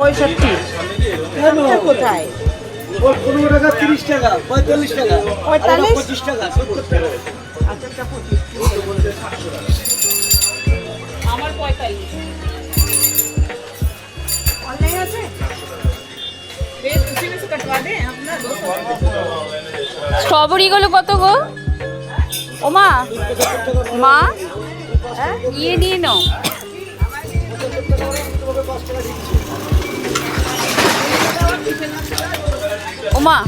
পঁয়ষট্টি। কোথায়? টাকা তিরিশ টাকা টাকা পঁয়তাল্লিশ? পঁচিশ টাকা স্ট্রবেরি গুলো কত গো? ও মা মা ইয়ে নিয়ে নাও। ও মা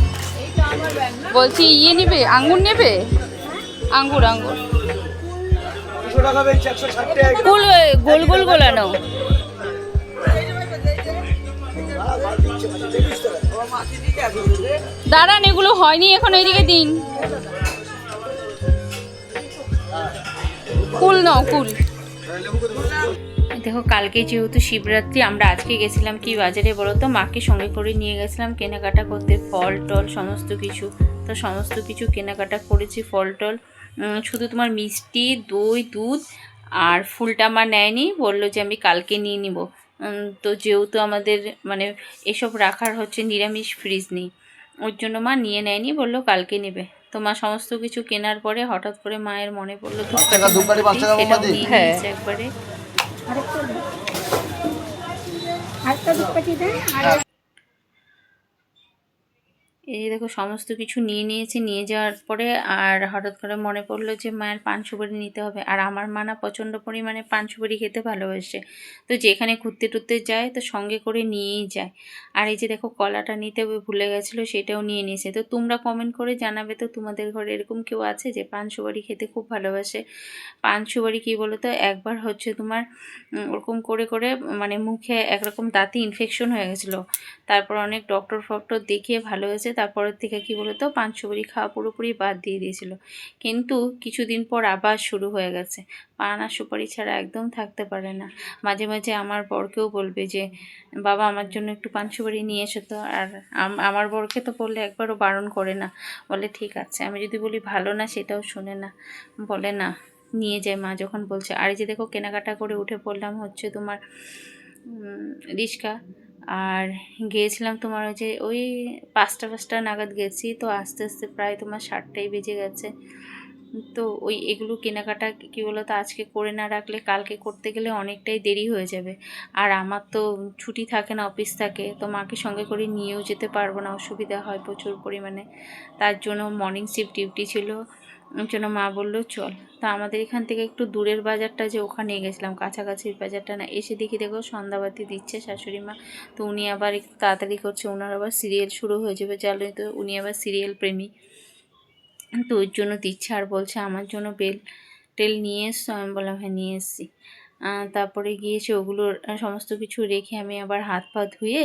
বলছি ইয়ে নেবে আঙ্গুর নেবে? আঙ্গুর আঙ্গুর। গোল গোল গোল গোলানো দাঁড়ান এগুলো হয়নি এখন এদিকে দিন। কুল নাও কুল। দেখো কালকে যেহেতু শিবরাত্রি আমরা আজকে গেছিলাম কি বাজারে বলো তো? মাকে সঙ্গে করে নিয়ে গেছিলাম কেনাকাটা করতে ফল টল সমস্ত কিছু। তো সমস্ত কিছু কেনাকাটা করেছি ফল টল। শুধু তোমার মিষ্টি দই দুধ আর ফুলটা মা নেয়নি বলল যে আমি কালকে নিয়ে নিব। তো যেহেতু আমাদের মানে এসব রাখার হচ্ছে নিরামিষ ফ্রিজ নেই ওর জন্য মা নিয়ে নেয়নি বলল কালকে নেবে। তো মা সমস্ত কিছু কেনার পরে হঠাৎ করে মায়ের মনে পড়ল টাকা, একবারে আরেকটা দুপাটি দেন আর এই দেখো, সমস্ত কিছু নিয়ে নিয়েছি, নিয়ে যাওয়ার পরে আর হঠাৎ করে মনে পড়ল যে, মায়ের পান সুপারি নিতে হবে। আর আমার মা না প্রচণ্ড পরিমাণে পান সুপারি খেতে ভালোবাসে। তো যেখানে ঘুরতে টুরতে যায়, তো সঙ্গে করে নিয়েই যায়। আর এই যে দেখো, কলাটা নিতে ভুলে গেছিল, সেটাও নিয়ে নিয়েছে। তো তোমরা কমেন্ট করে জানাবে তো, তোমাদের ঘরে এরকম কেউ আছে যে, পান সুপারি খেতে খুব ভালোবাসে? পান সুপারি কী বলো তো একবার হচ্ছে তোমার ওরকম করে করে মানে মুখে একরকম দাঁতে ইনফেকশন হয়ে গেছিল। তারপর অনেক ডক্টর ফক্টর দেখিয়ে ভালো হয়েছে তারপরের থেকে কী বলতো পান সুপারি খাওয়া পুরোপুরি বাদ দিয়ে দিয়েছিল। কিন্তু কিছুদিন পর আবার শুরু হয়ে গেছে। পান সুপারি ছাড়া একদম থাকতে পারে না। মাঝে মাঝে আমার বরকেও বলবে যে, বাবা, আমার জন্য একটু পান নিয়ে এসো তো। আর আম- আমার বরকে তো বললে একবারও বারণ করে না। বলে, ঠিক আছে, আমি যদি বলি ভালো না, সেটাও শোনে না। বলে, না, নিয়ে যায় মা। যখন বলছে, আর যে দেখো, কেনাকাটা করে উঠে পড়লাম হচ্ছে তোমার রিস্কা। আর গিয়েছিলাম তোমার ওই যে ওই পাঁচটা পাঁচটা নাগাদ গেছি, তো আস্তে আস্তে প্রায় তোমার সাতটাই বেজে গেছে। তো ওই এগুলো কেনাকাটা কী বলো তো আজকে করে না রাখলে কালকে করতে গেলে অনেকটাই দেরি হয়ে যাবে। আর আমার তো ছুটি থাকে না, অফিস থাকে, তো মাকে সঙ্গে করে নিয়েও যেতে পারব না, অসুবিধা হয় প্রচুর পরিমাণে। তার জন্য মর্নিং শিফট ডিউটি ছিল। জন্য মা বলল, চল। তা আমাদের এখান থেকে একটু দূরের বাজারটা যে ওখানে গেছিলাম, কাছাকাছির বাজারটা না, এসে দেখি দেখো সন্ধ্যাবাতি দিচ্ছে শাশুড়ি মা। তো উনি আবার একটু তাড়াতাড়ি করছে ওনার আবার সিরিয়াল শুরু হয়ে যাবে জানো তো উনি আবার সিরিয়াল প্রেমী। তো ওর জন্য দিচ্ছে আর বলছে, আমার জন্য বেল টেল নিয়ে এসছো আমি বললাম হ্যাঁ নিয়ে এসছি। তারপরে গিয়েছে ওগুলোর সমস্ত কিছু রেখে আমি আবার হাত পা ধুয়ে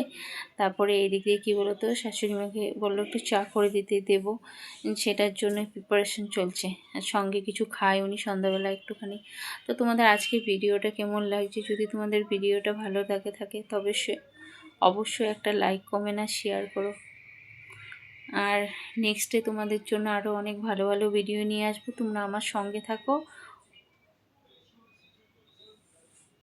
তারপরে এদিক দিয়ে কী বলো তো শাশুড়ি মাকে বলল একটু চা করে দিতে, দেবো। সেটার জন্য প্রিপারেশন চলছে। আর সঙ্গে কিছু খায় উনি সন্ধ্যাবেলা একটুখানি। তো তোমাদের আজকের ভিডিওটা কেমন লাগছে? যদি তোমাদের ভিডিওটা ভালো লাগে, থাকে তবে সে অবশ্যই একটা লাইক কমেন্ট আর শেয়ার করো। আর নেক্সটে তোমাদের জন্য আরও অনেক ভালো ভালো ভিডিও নিয়ে আসব। তোমরা আমার সঙ্গে থাকো।